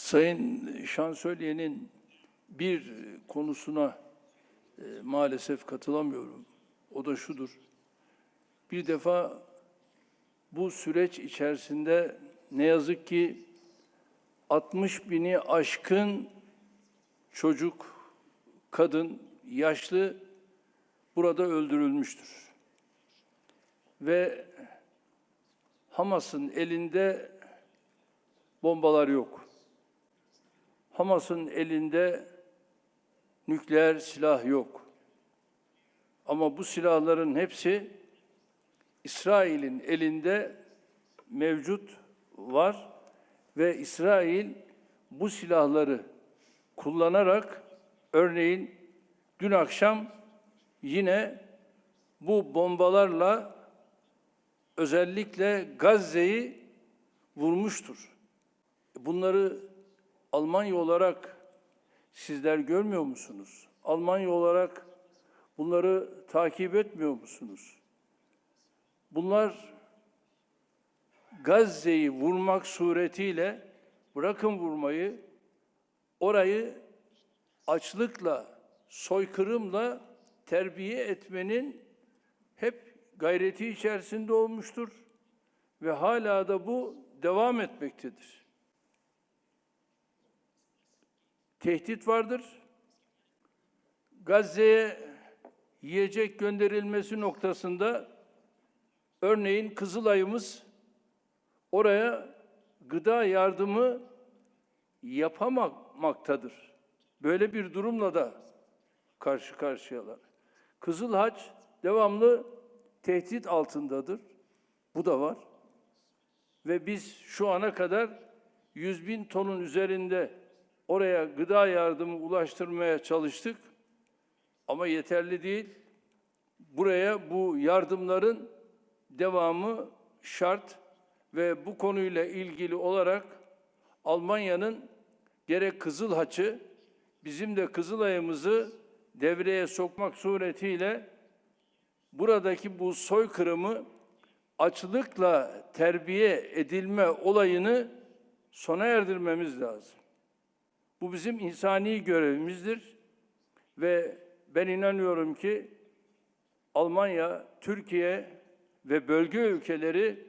Sayın Şansölye'nin bir konusuna e, maalesef katılamıyorum. O da şudur. Bir defa bu süreç içerisinde ne yazık ki 60 bini aşkın çocuk, kadın, yaşlı burada öldürülmüştür. Ve Hamas'ın elinde bombalar yok. Hamas'ın elinde nükleer silah yok. Ama bu silahların hepsi İsrail'in elinde mevcut var ve İsrail bu silahları kullanarak örneğin dün akşam yine bu bombalarla özellikle Gazze'yi vurmuştur. Bunları Almanya olarak sizler görmüyor musunuz? Almanya olarak bunları takip etmiyor musunuz? Bunlar Gazze'yi vurmak suretiyle bırakın vurmayı, orayı açlıkla, soykırımla terbiye etmenin hep gayreti içerisinde olmuştur ve hala da bu devam etmektedir. Tehdit vardır. Gazze'ye yiyecek gönderilmesi noktasında örneğin Kızılay'ımız oraya gıda yardımı yapamaktadır. Böyle bir durumla da karşı karşıyalar. Kızıl Haç devamlı tehdit altındadır. Bu da var. Ve biz şu ana kadar 100 bin tonun üzerinde oraya gıda yardımı ulaştırmaya çalıştık. Ama yeterli değil. Buraya bu yardımların devamı şart ve bu konuyla ilgili olarak Almanya'nın gerek Kızıl Haç'ı bizim de Kızılay'ımızı devreye sokmak suretiyle buradaki bu soykırımı açlıkla terbiye edilme olayını sona erdirmemiz lazım. Bu bizim insani görevimizdir ve ben inanıyorum ki Almanya, Türkiye ve bölge ülkeleri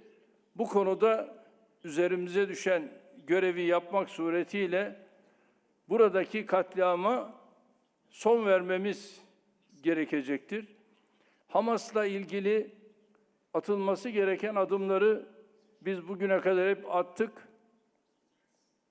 bu konuda üzerimize düşen görevi yapmak suretiyle buradaki katliama son vermemiz gerekecektir. Hamas'la ilgili atılması gereken adımları biz bugüne kadar hep attık